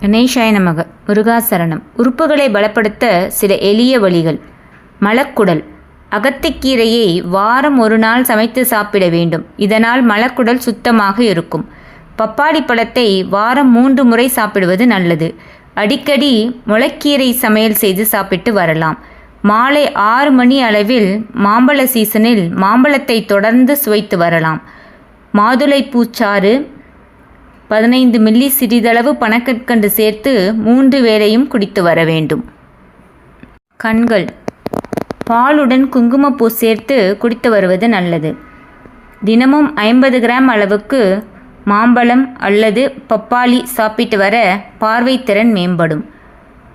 கணேஷாய நமக முருகாசரணம். உறுப்புகளை பலப்படுத்த சில எளிய வழிகள். மலக்குடல். அகத்திக்கீரையை வாரம் ஒரு நாள் சமைத்து சாப்பிட வேண்டும். இதனால் மலக்குடல் சுத்தமாக இருக்கும். பப்பாளி பழத்தை வாரம் மூன்று முறை சாப்பிடுவது நல்லது. அடிக்கடி முளைக்கீரை சமையல் செய்து சாப்பிட்டு வரலாம். மாலை ஆறு மணி அளவில் மாம்பழ சீசனில் மாம்பழத்தை தொடர்ந்து சுவைத்து வரலாம். மாதுளை பூச்சாறு பதினைந்து மில்லி சிறிதளவு பனக்கற்கண்டு சேர்த்து மூன்று வேளையும் குடித்து வர வேண்டும். கண்கள். பாலுடன் குங்குமப்பூ சேர்த்து குடித்து வருவது நல்லது. தினமும் ஐம்பது கிராம் அளவுக்கு மாம்பழம் அல்லது பப்பாளி சாப்பிட்டு வர பார்வைத்திறன் மேம்படும்.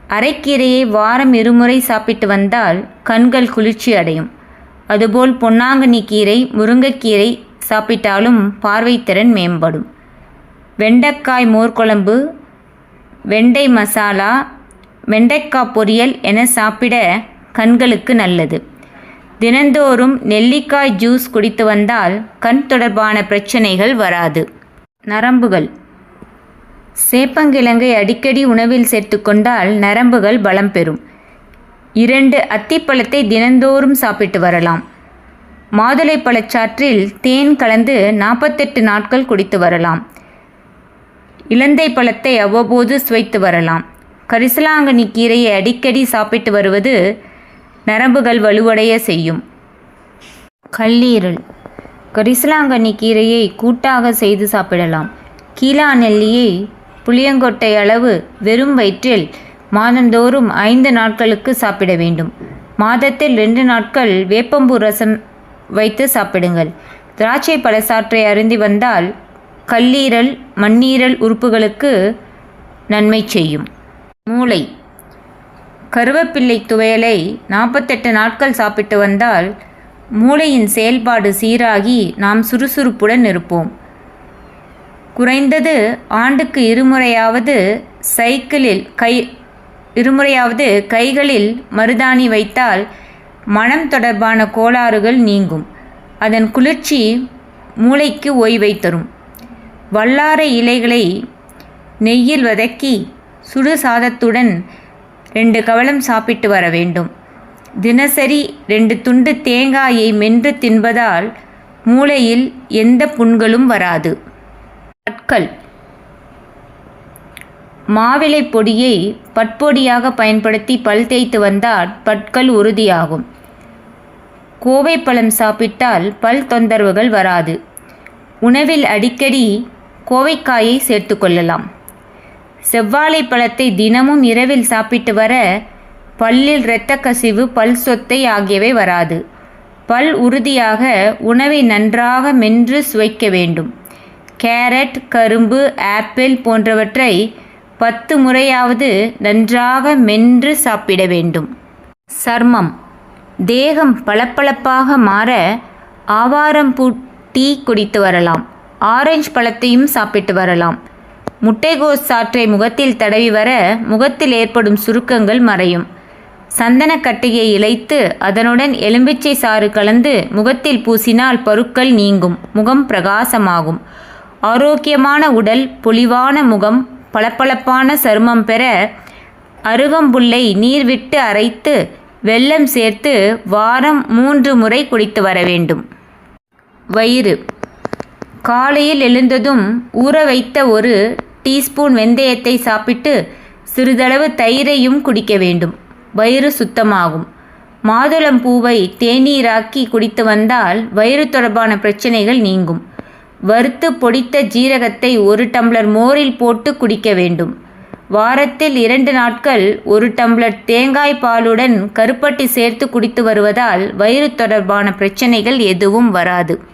அரைக்கீரையை வாரம் இருமுறை சாப்பிட்டு வந்தால் கண்கள் குளிர்ச்சி அடையும். அதுபோல் பொன்னாங்கண்ணி கீரை முருங்கைக்கீரை சாப்பிட்டாலும் பார்வைத்திறன் மேம்படும். வெண்டைக்காய் மோர்க்குழம்பு வெண்டை மசாலா வெண்டைக்காய் பொரியல் என சாப்பிட கண்களுக்கு நல்லது. தினந்தோறும் நெல்லிக்காய் ஜூஸ் குடித்து வந்தால் கண் தொடர்பான பிரச்சனைகள் வராது. நரம்புகள். சேப்பங்கிழங்கை அடிக்கடி உணவில் சேர்த்துக்கொண்டால் நரம்புகள் பலம் பெறும். இரண்டு அத்திப்பழத்தை தினந்தோறும் சாப்பிட்டு வரலாம். மாதுளை பழச்சாற்றில் தேன் கலந்து நாற்பத்தெட்டு நாட்கள் குடித்து வரலாம். இலந்தை பழத்தை அவ்வப்போது சுவைத்து வரலாம். கரிசலாங்கண்ணி கீரையை அடிக்கடி சாப்பிட்டு வருவது நரம்புகள் வலுவடைய செய்யும். கல்லீரல். கரிசலாங்கண்ணி கீரையை கூட்டாக செய்து சாப்பிடலாம். கீழா நெல்லியை புளியங்கொட்டை அளவு வெறும் வயிற்றில் மாதந்தோறும் ஐந்து நாட்களுக்கு சாப்பிட வேண்டும். மாதத்தில் ரெண்டு நாட்கள் வேப்பம்பூ ரசம் வைத்து சாப்பிடுங்கள். திராட்சை பழசாற்றை அருந்தி வந்தால் கல்லீரல் மண்ணீரல் உறுப்புகளுக்கு நன்மை செய்யும். மூளை. கருவேப்பிள்ளை துவையலை நாற்பத்தெட்டு நாட்கள் சாப்பிட்டு வந்தால் மூளையின் செயல்பாடு சீராகி நாம் சுறுசுறுப்புடன் இருப்போம். குறைந்தது ஆண்டுக்கு இருமுறையாவது சைக்கிளில் கை இருமுறையாவது கைகளில் மருதாணி வைத்தால் மனம் தொடர்பான கோளாறுகள் நீங்கும். அதன் குளிர்ச்சி மூளைக்கு ஓய்வை தரும். வல்லாரை இலைகளை நெய்யில் வதக்கி சுடு சாதத்துடன் ரெண்டு கவளம் சாப்பிட்டு வர வேண்டும். தினசரி ரெண்டு துண்டு தேங்காயை மென்று தின்பதால் மூளையில் எந்த புண்களும் வராது. பற்கள். மாவிலை பொடியை பட்பொடியாக பயன்படுத்தி பல் தேய்த்து வந்தால் பற்கள் உறுதியாகும். கோவை பழம் சாப்பிட்டால் பல் தொந்தரவுகள் வராது. உணவில் அடிக்கடி கோவைக்காயை சேர்த்து கொள்ளலாம். செவ்வாழை பழத்தை தினமும் இரவில் சாப்பிட்டு வர பல்லில் இரத்த கசிவு பல் சொத்தை ஆகியவை வராது. பல் உறுதியாக உணவை நன்றாக மென்று சுவைக்க வேண்டும். கேரட் கரும்பு ஆப்பிள் போன்றவற்றை பத்து முறையாவது நன்றாக மென்று சாப்பிட வேண்டும். சர்மம். தேகம் பளபளப்பாக மாற ஆவாரம்பூ டீ குடித்து வரலாம். ஆரஞ்சு பழத்தையும் சாப்பிட்டு வரலாம். முட்டைகோஸ் சாற்றை முகத்தில் தடவி வர முகத்தில் ஏற்படும் சுருக்கங்கள் மறையும். சந்தனக்கட்டையை இழைத்து அதனுடன் எலும்பிச்சை சாறு கலந்து முகத்தில் பூசினால் பருக்கள் நீங்கும் முகம் பிரகாசமாகும். ஆரோக்கியமான உடல் பொலிவான முகம் பளபளப்பான சருமம் பெற அருகம்புல்லை நீர் விட்டு அரைத்து வெல்லம் சேர்த்து வாரம் மூன்று முறை குடித்து வர வேண்டும். வயிறு காலையில் எழுந்ததும் ஊற வைத்த ஒரு டீஸ்பூன் வெந்தயத்தை சாப்பிட்டு சிறிதளவு தயிரையும் குடிக்க வேண்டும். வயிறு சுத்தமாகும். மாதுளம் பூவை தேநீராக்கி குடித்து வந்தால் வயிறு தொடர்பான பிரச்சனைகள் நீங்கும். வறுத்து பொடித்த ஜீரகத்தை ஒரு டம்ளர் மோரில் போட்டு குடிக்க வேண்டும். வாரத்தில் இரண்டு நாட்கள் ஒரு டம்ளர் தேங்காய் பாலுடன் கருப்பட்டி சேர்த்து குடித்து வருவதால் வயிறு தொடர்பான பிரச்சனைகள் எதுவும் வராது.